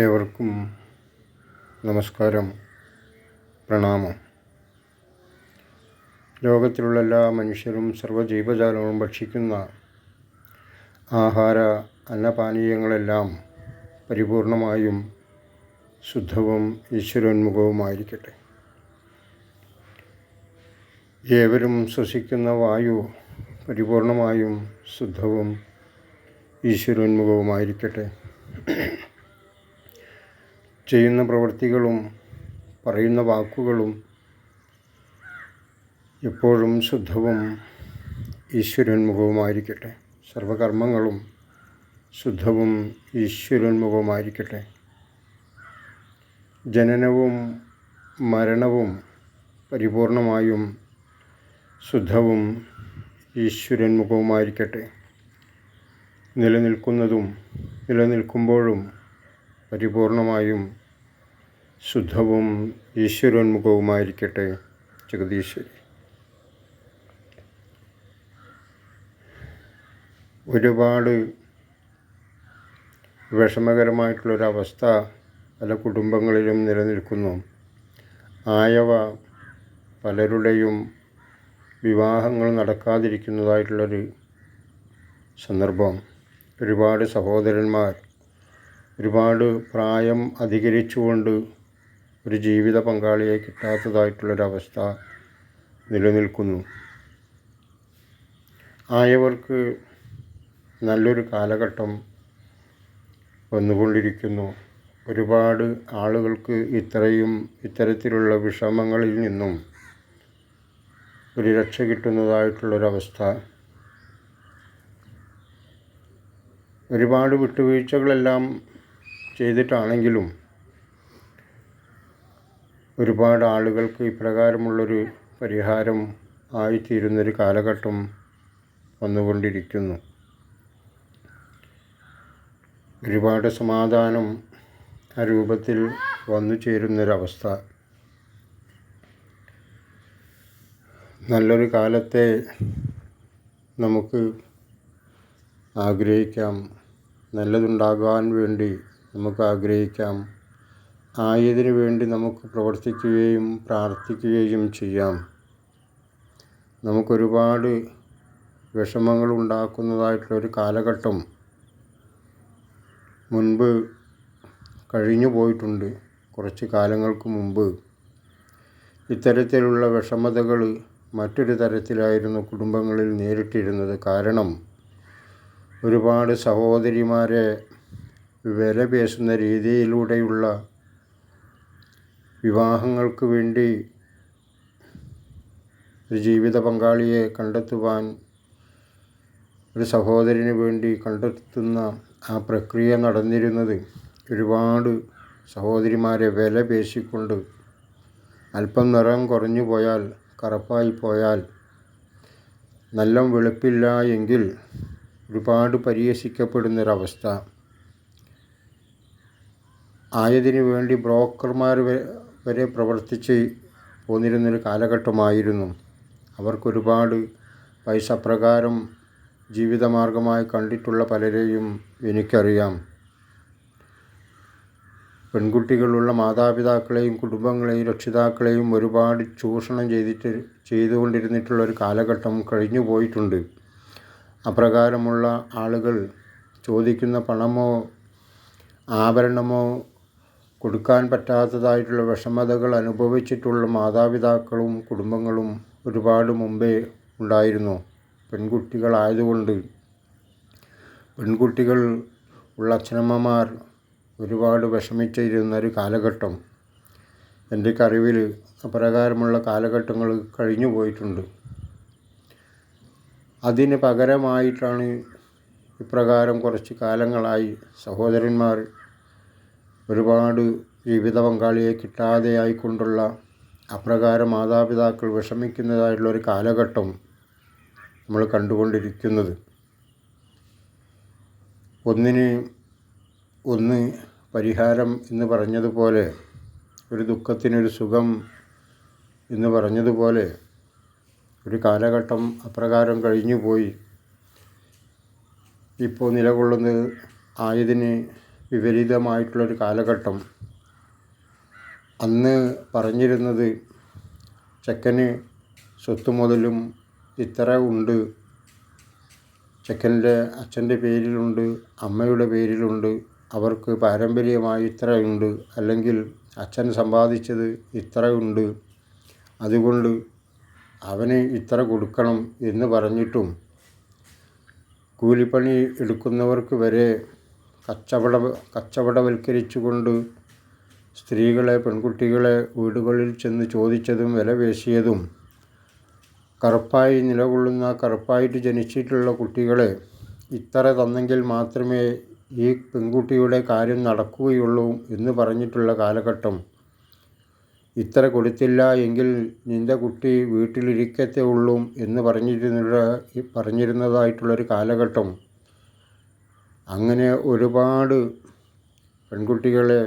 ഏവർക്കും നമസ്കാരം പ്രണാമം. ലോകത്തിലുള്ള എല്ലാ മനുഷ്യരും സർവജീവജാലവും ഭക്ഷിക്കുന്ന ആഹാര അന്നപാനീയങ്ങളെല്ലാം പരിപൂർണമായും ശുദ്ധവും ഈശ്വരോന്മുഖവുമായിരിക്കട്ടെ. ഏവരും ശ്വസിക്കുന്ന വായു പരിപൂർണമായും ശുദ്ധവും ഈശ്വരോന്മുഖവുമായിരിക്കട്ടെ. ചെയ്യുന്ന പ്രവൃത്തികളും പറയുന്ന വാക്കുകളും എപ്പോഴും ശുദ്ധവും ഈശ്വരോന്മുഖവുമായിരിക്കട്ടെ. സർവകർമ്മങ്ങളും ശുദ്ധവും ഈശ്വരോന്മുഖവുമായിരിക്കട്ടെ. ജനനവും മരണവും പരിപൂർണമായും ശുദ്ധവും ഈശ്വരോന്മുഖവുമായിരിക്കട്ടെ. നിലനിൽക്കുന്നതും നിലനിൽക്കുമ്പോഴും പരിപൂർണമായും ശുദ്ധവും ഈശ്വരോന്മുഖവുമായിരിക്കട്ടെ ജഗദീശ്വരി. ഒരുപാട് വിഷമകരമായിട്ടുള്ളൊരവസ്ഥ പല കുടുംബങ്ങളിലും നിലനിൽക്കുന്നു. ആയവ പലരുടെയും വിവാഹങ്ങൾ നടക്കാതിരിക്കുന്നതായിട്ടുള്ളൊരു സന്ദർഭം. ഒരുപാട് സഹോദരന്മാർ ഒരുപാട് പ്രായം അധികരിച്ചുകൊണ്ട് ഒരു ജീവിത പങ്കാളിയെ കിട്ടാത്തതായിട്ടുള്ളൊരവസ്ഥ നിലനിൽക്കുന്നു. ആയവർക്ക് നല്ലൊരു കാലഘട്ടം വന്നുകൊണ്ടിരിക്കുന്നു. ഒരുപാട് ആളുകൾക്ക് ഇത്രയും ഇത്തരത്തിലുള്ള വിഷമങ്ങളിൽ നിന്നും ഒരു രക്ഷ കിട്ടുന്നതായിട്ടുള്ളൊരവസ്ഥ. ഒരുപാട് വിട്ടുവീഴ്ചകളെല്ലാം ചെയ്തിട്ടാണെങ്കിലും ഒരുപാട് ആളുകൾക്ക് ഇപ്രകാരമുള്ളൊരു പരിഹാരം ആയിത്തീരുന്നൊരു കാലഘട്ടം വന്നുകൊണ്ടിരിക്കുന്നു. ഒരുപാട് സമാധാനം ആ രൂപത്തിൽ വന്നു ചേരുന്നൊരവസ്ഥ. നല്ലൊരു കാലത്തെ നമുക്ക് ആഗ്രഹിക്കാം. നല്ലതുണ്ടാകാൻ വേണ്ടി നമുക്ക് ആഗ്രഹിക്കാം. ആയതിനു വേണ്ടി നമുക്ക് പ്രവർത്തിക്കുകയും പ്രാർത്ഥിക്കുകയും ചെയ്യാം. നമുക്കൊരുപാട് വിഷമങ്ങൾ ഉണ്ടാക്കുന്നതായിട്ടുള്ളൊരു കാലഘട്ടം മുൻപ് കഴിഞ്ഞു പോയിട്ടുണ്ട്. കുറച്ച് കാലങ്ങൾക്ക് മുമ്പ്. ഇത്തരത്തിലുള്ള വിഷമതകൾ മറ്റൊരു തരത്തിലായിരുന്നു കുടുംബങ്ങളിൽ നേരിട്ടിരുന്നത്. കാരണം ഒരുപാട് സഹോദരിമാരെ വില പേശുന്ന രീതിയിലൂടെയുള്ള വിവാഹങ്ങൾക്ക് വേണ്ടി ഒരു ജീവിത പങ്കാളിയെ കണ്ടെത്തുവാൻ ഒരു സഹോദരന് വേണ്ടി കണ്ടെത്തുന്ന ആ പ്രക്രിയ നടന്നിരുന്നത് ഒരുപാട് സഹോദരിമാരെ വില പേശിക്കൊണ്ട് അല്പം നിറം കുറഞ്ഞു പോയാൽ കറുപ്പായി പോയാൽ നല്ല വെളുപ്പില്ല എങ്കിൽ ഒരുപാട് പരിഹസിക്കപ്പെടുന്നൊരവസ്ഥ. ആയതിനു വേണ്ടി ബ്രോക്കർമാർ വരെ പ്രവർത്തിച്ച് പോന്നിരുന്നൊരു കാലഘട്ടമായിരുന്നു. അവർക്കൊരുപാട് പൈസ പ്രകാരം ജീവിതമാർഗമായി കണ്ടിട്ടുള്ള പലരെയും എനിക്കറിയാം. പെൺകുട്ടികളുള്ള മാതാപിതാക്കളെയും കുടുംബങ്ങളെയും രക്ഷിതാക്കളെയും ഒരുപാട് ചൂഷണം ചെയ്തിട്ട് ചെയ്തുകൊണ്ടിരുന്നിട്ടുള്ളൊരു കാലഘട്ടം കഴിഞ്ഞു പോയിട്ടുണ്ട് അപ്രകാരമുള്ള ആളുകൾ ചോദിക്കുന്ന പണമോ ആഭരണമോ കൊടുക്കാൻ പറ്റാത്തതായിട്ടുള്ള വിഷമതകൾ അനുഭവിച്ചിട്ടുള്ള മാതാപിതാക്കളും കുടുംബങ്ങളും ഒരുപാട് മുമ്പേ ഉണ്ടായിരുന്നു. പെൺകുട്ടികളായതുകൊണ്ട് പെൺകുട്ടികൾ ഉള്ള അച്ഛനമ്മമാർ ഒരുപാട് വിഷമിച്ചിരുന്ന ഒരു കാലഘട്ടം. എന്റെ അറിവിൽ അപ്രകാരമുള്ള കാലഘട്ടങ്ങൾ കഴിഞ്ഞു പോയിട്ടുണ്ട്. അതിന് പകരമായിട്ടാണ് ഇപ്രകാരം കുറച്ച് കാലങ്ങളായി സഹോദരന്മാർ ഒരുപാട് ജീവിത പങ്കാളിയെ കിട്ടാതെ ആയിക്കൊണ്ടുള്ള അപ്രകാരം മാതാപിതാക്കൾ വിഷമിക്കുന്നതായിട്ടുള്ള ഒരു കാലഘട്ടം നമ്മൾ കണ്ടുകൊണ്ടിരിക്കുന്നത്. ഒന്നിന് ഒന്ന് പരിഹാരം എന്ന് പറഞ്ഞതുപോലെ ഒരു ദുഃഖത്തിനൊരു സുഖം എന്ന് പറഞ്ഞതുപോലെ ഒരു കാലഘട്ടം അപ്രകാരം കഴിഞ്ഞു പോയി ഇപ്പോൾ നിലകൊള്ളുന്നത് ആയതിന് വിപരീതമായിട്ടുള്ളൊരു കാലഘട്ടം. അന്ന് പറഞ്ഞിരുന്നത് ചെക്കന് സ്വത്ത് മുതലും ഇത്ര ഉണ്ട്. ചെക്കന്റെ അച്ഛന്റെ പേരിലുണ്ട് അമ്മയുടെ പേരിലുണ്ട് അവർക്ക് പാരമ്പര്യമായി ഇത്രയുണ്ട് അല്ലെങ്കിൽ അച്ഛൻ സമ്പാദിച്ചത് ഇത്രയുണ്ട് അതുകൊണ്ട് അവന് ഇത്ര കൊടുക്കണം എന്ന് പറഞ്ഞിട്ടും കൂലിപ്പണി എടുക്കുന്നവർക്ക് വരെ കച്ചവട കച്ചവടവൽക്കരിച്ചുകൊണ്ട് സ്ത്രീകളെ പെൺകുട്ടികളെ വീടുകളിൽ ചെന്ന് ചോദിച്ചതും വില പേശിയതും കറുപ്പായി നിലകൊള്ളുന്ന കറുപ്പായിട്ട് ജനിച്ചിട്ടുള്ള കുട്ടികളെ ഇത്ര തന്നെങ്കിൽ മാത്രമേ ഈ പെൺകുട്ടിയുടെ കാര്യം നടക്കുകയുള്ളൂ എന്ന് പറഞ്ഞിട്ടുള്ള കാലഘട്ടം. ഇത്ര കൊടുത്തില്ല എങ്കിൽ നിന്റെ കുട്ടി വീട്ടിലിരിക്കത്തേ ഉള്ളൂ എന്ന് പറഞ്ഞിരുന്ന പറഞ്ഞിരുന്നതായിട്ടുള്ളൊരു കാലഘട്ടം. അങ്ങനെ ഒരുപാട് പെൺകുട്ടികളെ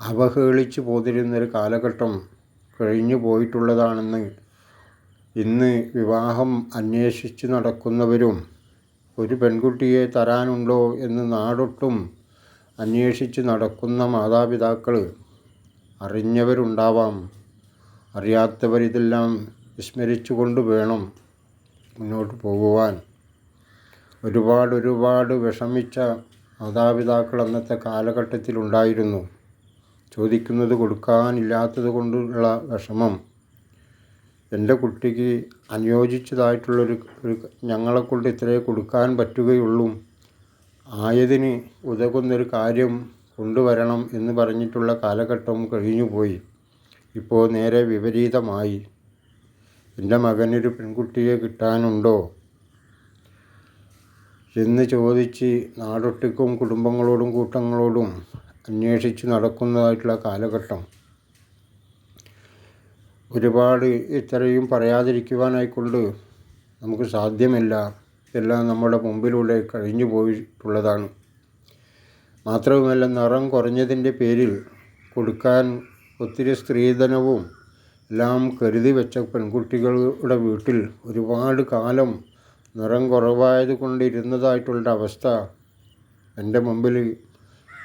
അവഹേളിച്ച് പോതിരുന്നൊരു കാലഘട്ടം കഴിഞ്ഞു പോയിട്ടുള്ളതാണെന്ന് ഇന്ന് വിവാഹം അന്വേഷിച്ച് നടക്കുന്നവരും ഒരു പെൺകുട്ടിയെ തരാനുണ്ടോ എന്ന് നാടൊട്ടും അന്വേഷിച്ച് നടക്കുന്ന മാതാപിതാക്കൾ അറിഞ്ഞവരുണ്ടാവാം. അറിയാത്തവരിതെല്ലാം വിസ്മരിച്ചുകൊണ്ട് വേണം മുന്നോട്ട് പോകുവാൻ. ഒരുപാട് ഒരുപാട് വിഷമിച്ച മാതാപിതാക്കൾ അന്നത്തെ കാലഘട്ടത്തിലുണ്ടായിരുന്നു ചോദിക്കുന്നത് കൊടുക്കാനില്ലാത്തത് കൊണ്ടുള്ള വിഷമം. എന്റെ കുട്ടിക്ക് അനുയോജിച്ചതായിട്ടുള്ളൊരു ഒരു ഞങ്ങളെക്കൊണ്ട് ഇത്രയേ കൊടുക്കാൻ പറ്റുകയുള്ളൂ. ആയതിന് ഉതകുന്നൊരു കാര്യം കൊണ്ടുവരണം എന്ന് പറഞ്ഞിട്ടുള്ള കാലഘട്ടം കഴിഞ്ഞുപോയി. ഇപ്പോൾ നേരെ വിപരീതമായി. എന്റെ മകനൊരു പെൺകുട്ടിയെ കിട്ടാനുണ്ടോ? എന്ന് ചോദിച്ച് നാടൊട്ടിക്കും കുടുംബങ്ങളോടും കൂട്ടങ്ങളോടും അന്വേഷിച്ച് നടക്കുന്നതായിട്ടുള്ള കാലഘട്ടം. ഒരുപാട് ഇത്രയും പറയാതിരിക്കുവാനായിക്കൊണ്ട് നമുക്ക് സാധ്യമല്ല. എല്ലാം നമ്മുടെ മുമ്പിലൂടെ കഴിഞ്ഞു പോയിട്ടുള്ളതാണ്. മാത്രവുമല്ല നിറം കുറഞ്ഞതിന്റെ പേരിൽ കൊടുക്കാൻ ഒത്തിരി സ്ത്രീധനവും എല്ലാം കരുതി വെച്ച പെൺകുട്ടികളുടെ വീട്ടിൽ ഒരുപാട് കാലം നിറം കുറവായത് കൊണ്ടിരുന്നതായിട്ടുള്ള അവസ്ഥ എന്റെ മുമ്പിൽ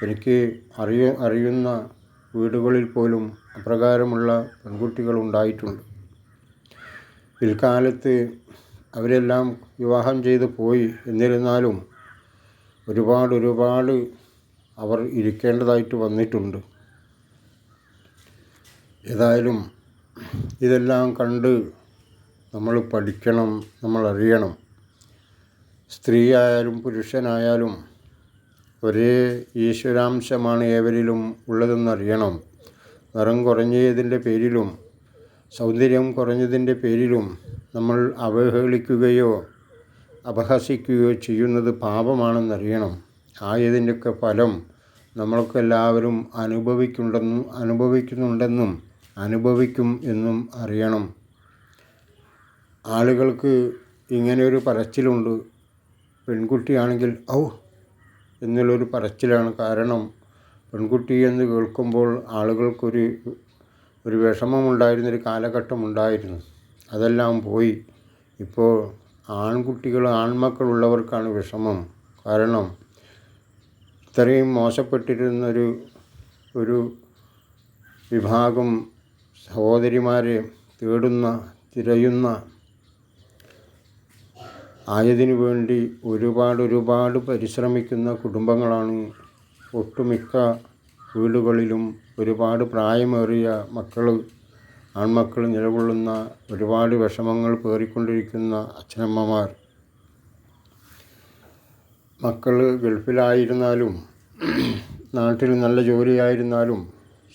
എനിക്ക് അറിയ അറിയുന്ന വീടുകളിൽ പോലും അപ്രകാരമുള്ള പെൺകുട്ടികൾ ഉണ്ടായിട്ടുണ്ട്. പിൽക്കാലത്ത് അവരെല്ലാം വിവാഹം ചെയ്ത് പോയി. എന്നിരുന്നാലും ഒരുപാട് ഒരുപാട് അവർ ഇരിക്കേണ്ടതായിട്ട് വന്നിട്ടുണ്ട്. ഏതായാലും ഇതെല്ലാം കണ്ട് നമ്മൾ പഠിക്കണം നമ്മൾ അറിയണം. സ്ത്രീ ആയാലും പുരുഷനായാലും ഒരേ ഈശ്വരാംശമാണ് ഏവരിലും ഉള്ളതെന്നറിയണം. നിറം കുറഞ്ഞതിന്റെ പേരിലും സൗന്ദര്യം കുറഞ്ഞതിന്റെ പേരിലും നമ്മൾ അവഹേളിക്കുകയോ അപഹസിക്കുകയോ ചെയ്യുന്നത് പാപമാണെന്നറിയണം. ആയതിന്റെയൊക്കെ ഫലം നമ്മൾക്കെല്ലാവരും അനുഭവിക്കുന്നുണ്ടെന്നും അനുഭവിക്കുന്നുണ്ടെന്നും അനുഭവിക്കും എന്നും അറിയണം. ആളുകൾക്ക് ഇങ്ങനെയൊരു പറച്ചിലുണ്ട്. പെൺകുട്ടിയാണെങ്കിൽ ഔ എന്നുള്ളൊരു പറച്ചിലാണ് കാരണം പെൺകുട്ടി എന്ന് കേൾക്കുമ്പോൾ ആളുകൾക്കൊരു ഒരു വിഷമമുണ്ടായിരുന്നൊരു കാലഘട്ടം ഉണ്ടായിരുന്നു അതെല്ലാം പോയി. ഇപ്പോൾ ആൺകുട്ടികൾ ആൺമക്കളുള്ളവർക്കാണ് വിഷമം. കാരണം ഇത്രയും മോശപ്പെട്ടിരുന്നൊരു ഒരു വിഭാഗം സഹോദരിമാരെ തേടുന്ന തിരയുന്ന ആയതിനു വേണ്ടി ഒരുപാട് ഒരുപാട് പരിശ്രമിക്കുന്ന കുടുംബങ്ങളാണ് ഒട്ടുമിക്ക വീടുകളിലും ഒരുപാട് പ്രായമേറിയ മക്കൾ ആൺമക്കൾ നിലകൊള്ളുന്ന ഒരുപാട് വിഷമങ്ങൾ പേറിക്കൊണ്ടിരിക്കുന്ന അച്ഛനമ്മമാർ. മക്കൾ ഗൾഫിലായിരുന്നാലും നാട്ടിൽ നല്ല ജോലിയായിരുന്നാലും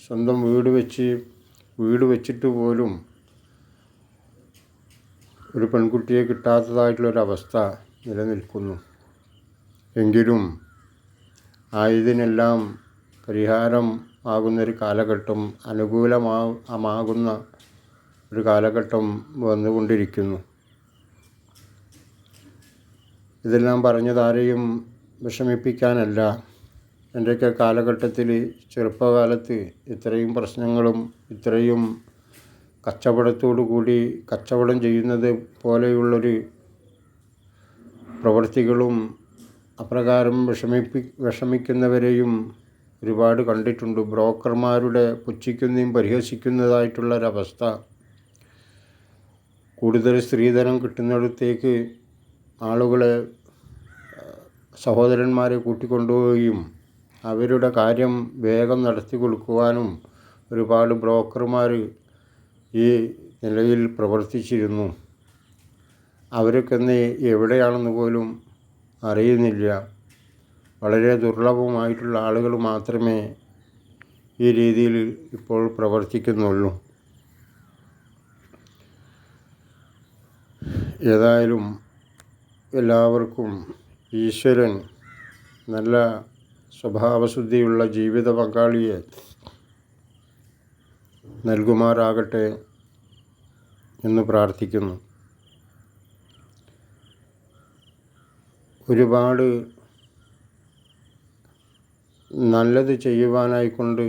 സ്വന്തം വീട് വെച്ച് വീട് വെച്ചിട്ട് പോലും ഒരു പെൺകുട്ടിയെ കിട്ടാത്തതായിട്ടുള്ളൊരവസ്ഥ നിലനിൽക്കുന്നു. എങ്കിലും ആയതിനെല്ലാം പരിഹാരം ആകുന്നൊരു കാലഘട്ടം അനുകൂലമാകുന്ന ഒരു കാലഘട്ടം വന്നുകൊണ്ടിരിക്കുന്നു. ഇതെല്ലാം പറഞ്ഞതാരെയും വിഷമിപ്പിക്കാനല്ല. എന്റെയൊക്കെ കാലഘട്ടത്തിൽ ചെറുപ്പകാലത്ത് ഇത്രയും പ്രശ്നങ്ങളും ഇത്രയും കച്ചവടത്തോടു കൂടി കച്ചവടം ചെയ്യുന്നത് പോലെയുള്ളൊരു പ്രവൃത്തികളും അപ്രകാരം വിഷമിപ്പി വിഷമിക്കുന്നവരെയും ഒരുപാട് കണ്ടിട്ടുണ്ട്. ബ്രോക്കർമാരുടെ പുച്ഛിക്കുന്നതും പരിഹസിക്കുന്നതായിട്ടുള്ളൊരവസ്ഥ. കൂടുതൽ സ്ത്രീധനം കിട്ടുന്നിടത്തേക്ക് ആളുകളെ സഹോദരന്മാരെ കൂട്ടിക്കൊണ്ടുപോവുകയും അവരുടെ കാര്യം വേഗം നടത്തി കൊടുക്കുവാനും ഒരുപാട് ബ്രോക്കർമാർ ഈ നിലയിൽ പ്രവർത്തിച്ചിരുന്നു. അവരൊക്കെ എവിടെയാണെന്ന് പോലും അറിയുന്നില്ല. വളരെ ദുർലഭമായിട്ടുള്ള ആളുകൾ മാത്രമേ ഈ രീതിയിൽ ഇപ്പോൾ പ്രവർത്തിക്കുന്നുള്ളൂ. ഏതായാലും എല്ലാവർക്കും ഈശ്വരൻ നല്ല സ്വഭാവശുദ്ധിയുള്ള ജീവിത പങ്കാളിയെ നൽകുമാറാകട്ടെ എന്ന് പ്രാർത്ഥിക്കുന്നു. ഒരുപാട് നല്ലത് ചെയ്യുവാനായിക്കൊണ്ട്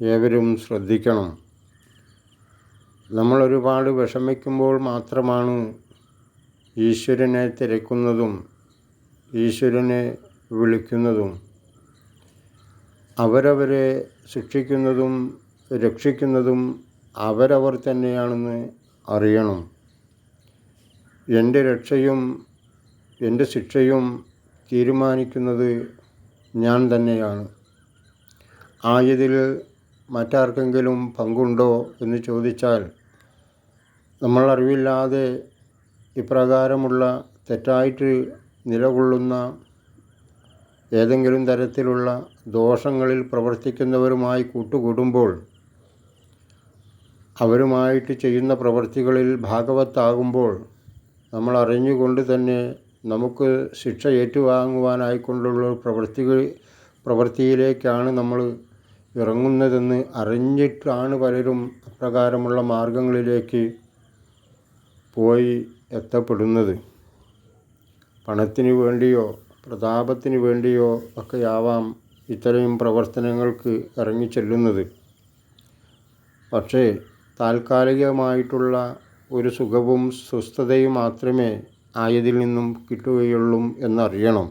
ഏവരും ശ്രദ്ധിക്കണം. നമ്മൾ ഒരുപാട് വിഷമിക്കുമ്പോൾ മാത്രമാണ് ഈശ്വരനെ തിരക്കുന്നതും ഈശ്വരനെ വിളിക്കുന്നതും അവരവരെ ശിക്ഷിക്കുന്നതും രക്ഷിക്കുന്നതും അവരവർ തന്നെയാണെന്ന് അറിയണം. എന്റെ രക്ഷയും എന്റെ ശിക്ഷയും തീരുമാനിക്കുന്നത് ഞാൻ തന്നെയാണ്. ആയതിൽ മറ്റാർക്കെങ്കിലും പങ്കുണ്ടോ എന്ന് ചോദിച്ചാൽ നമ്മൾ അറിവില്ലാതെ ഇപ്രകാരമുള്ള തെറ്റായിട്ട് നിലകൊള്ളുന്ന ഏതെങ്കിലും തരത്തിലുള്ള ദോഷങ്ങളിൽ പ്രവർത്തിക്കുന്നവരുമായി കൂട്ടുകൂടുമ്പോൾ അവരുമായിട്ട് ചെയ്യുന്ന പ്രവൃത്തികളിൽ ഭാഗവത്താകുമ്പോൾ നമ്മൾ അറിഞ്ഞുകൊണ്ട് തന്നെ നമുക്ക് ശിക്ഷ ഏറ്റുവാങ്ങുവാനായിക്കൊണ്ടുള്ള പ്രവൃത്തികൾ പ്രവൃത്തിയിലേക്കാണ് നമ്മൾ ഇറങ്ങുന്നതെന്ന് അറിഞ്ഞിട്ടാണ് പലരും അപ്രകാരമുള്ള മാർഗങ്ങളിലേക്ക് പോയി എത്തപ്പെടുന്നത്. പണത്തിന് വേണ്ടിയോ പ്രതാപത്തിന് വേണ്ടിയോ ഒക്കെയാവാം ഇത്തരം പ്രവർത്തനങ്ങൾക്ക് ഇറങ്ങിച്ചെല്ലുന്നത്. പക്ഷേ താൽക്കാലികമായിട്ടുള്ള ഒരു സുഖവും സ്വസ്ഥതയും മാത്രമേ ആയതിൽ നിന്നും കിട്ടുകയുള്ളൂ എന്നറിയണം.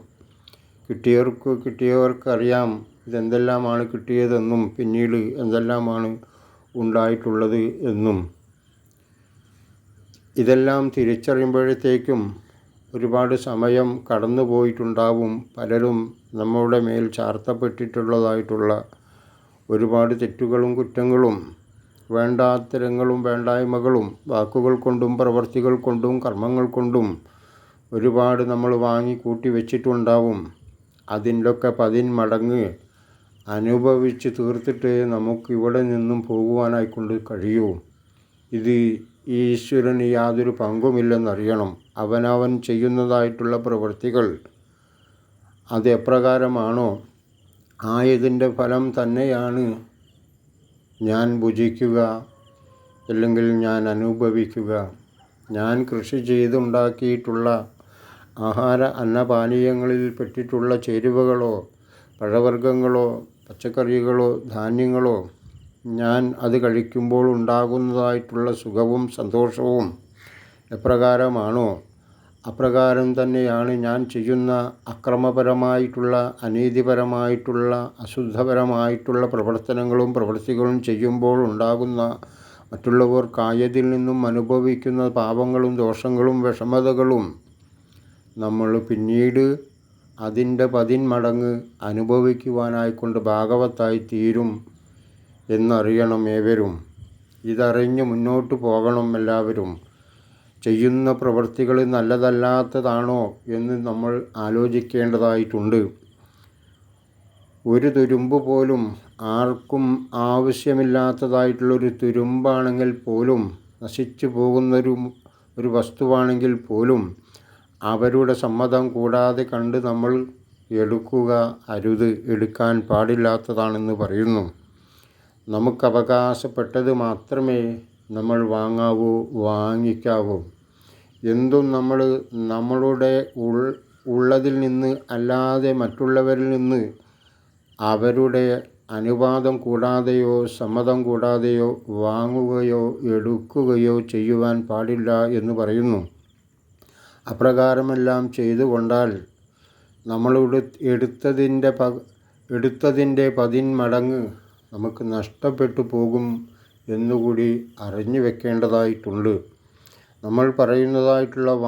കിട്ടിയവർക്ക് കിട്ടിയവർക്കറിയാം ഇതെന്തെല്ലാമാണ് കിട്ടിയതെന്നും പിന്നീട് എന്തെല്ലാമാണ് ഉണ്ടായിട്ടുള്ളത് എന്നും. ഇതെല്ലാം തിരിച്ചറിയുമ്പോഴത്തേക്കും ഒരുപാട് സമയം കടന്നു പോയിട്ടുണ്ടാവും പലരും നമ്മളുടെ മേൽ ചാർത്തപ്പെട്ടിട്ടുള്ളതായിട്ടുള്ള ഒരുപാട് തെറ്റുകളും കുറ്റങ്ങളും വേണ്ടാത്തരങ്ങളും വേണ്ടായ്മകളും വാക്കുകൾ കൊണ്ടും പ്രവർത്തികൾ കൊണ്ടും കർമ്മങ്ങൾ കൊണ്ടും ഒരുപാട് നമ്മൾ വാങ്ങി കൂട്ടി വെച്ചിട്ടുണ്ടാവും. അതിന്റെയൊക്കെ പതിന്മടങ്ങ് അനുഭവിച്ച് തീർത്തിട്ട് നമുക്ക് ഇവിടെ നിന്നും പോകുവാനായിക്കൊണ്ട് കഴിയൂ. ഇത് ഈശ്വരന് യാതൊരു പങ്കുമില്ലെന്നറിയണം. അവനവൻ ചെയ്യുന്നതായിട്ടുള്ള പ്രവൃത്തികൾ അത് എപ്രകാരമാണോ ആയതിന്റെ ഫലം തന്നെയാണ് ഞാൻ ഭുജിക്കുക അല്ലെങ്കിൽ ഞാൻ അനുഭവിക്കുക. ഞാൻ കൃഷി ചെയ്തുണ്ടാക്കിയിട്ടുള്ള ആഹാര അന്നപാനീയങ്ങളിൽ പെട്ടിട്ടുള്ള ചേരുവകളോ പഴവർഗങ്ങളോ പച്ചക്കറികളോ ധാന്യങ്ങളോ ഞാൻ അത് കഴിക്കുമ്പോൾ ഉണ്ടാകുന്നതായിട്ടുള്ള സുഖവും സന്തോഷവും എപ്രകാരമാണോ? അപ്രകാരം തന്നെയാണ് ഞാൻ ചെയ്യുന്ന അക്രമപരമായിട്ടുള്ള അനീതിപരമായിട്ടുള്ള അശുദ്ധപരമായിട്ടുള്ള പ്രവർത്തനങ്ങളും പ്രവൃത്തികളും ചെയ്യുമ്പോൾ ഉണ്ടാകുന്ന മറ്റുള്ളവർ കായതിൽ നിന്നും അനുഭവിക്കുന്ന പാപങ്ങളും ദോഷങ്ങളും വിഷമതകളും നമ്മൾ പിന്നീട് അതിന്റെ പതിന്മടങ്ങ് അനുഭവിക്കുവാനായിക്കൊണ്ട് ഭാഗവത്തായി തീരും എന്നറിയണം ഏവരും. ഇതറിഞ്ഞ് മുന്നോട്ട് പോകണം എല്ലാവരും. ചെയ്യുന്ന പ്രവൃത്തികൾ നല്ലതല്ലാത്തതാണോ എന്ന് നമ്മൾ ആലോചിക്കേണ്ടതായിട്ടുണ്ട്. ഒരു തുരുമ്പ് പോലും ആർക്കും ആവശ്യമില്ലാത്തതായിട്ടുള്ളൊരു തുരുമ്പാണെങ്കിൽ പോലും നശിച്ചു പോകുന്നൊരു ഒരു വസ്തുവാണെങ്കിൽ പോലും അവരുടെ സമ്മതം കൂടാതെ കണ്ട് നമ്മൾ എടുക്കുക അരുത് എടുക്കാൻ പാടില്ലാത്തതാണെന്ന് പറയുന്നു. നമുക്ക് അവകാശപ്പെട്ടത് മാത്രമേ നമ്മൾ വാങ്ങാവൂ വാങ്ങിക്കാവൂ. എന്തും നമ്മൾ നമ്മളുടെ ഉൾ ഉള്ളതിൽ നിന്ന് അല്ലാതെ മറ്റുള്ളവരിൽ നിന്ന് അവരുടെ അനുവാദം കൂടാതെയോ സമ്മതം കൂടാതെയോ വാങ്ങുകയോ എടുക്കുകയോ ചെയ്യുവാൻ പാടില്ല എന്ന് പറയുന്നു. അപ്രകാരമെല്ലാം ചെയ്തുകൊണ്ടാൽ നമ്മൾ എടുത്തതിന്റെ പ എടുത്തതിന്റെ പതിന്മടങ്ങ് നമുക്ക് നഷ്ടപ്പെട്ടു പോകും എന്നുകൂടി അറിഞ്ഞു വെക്കേണ്ടതായിട്ടുണ്ട് നമ്മൾ പറയുന്നതായിട്ടുള്ള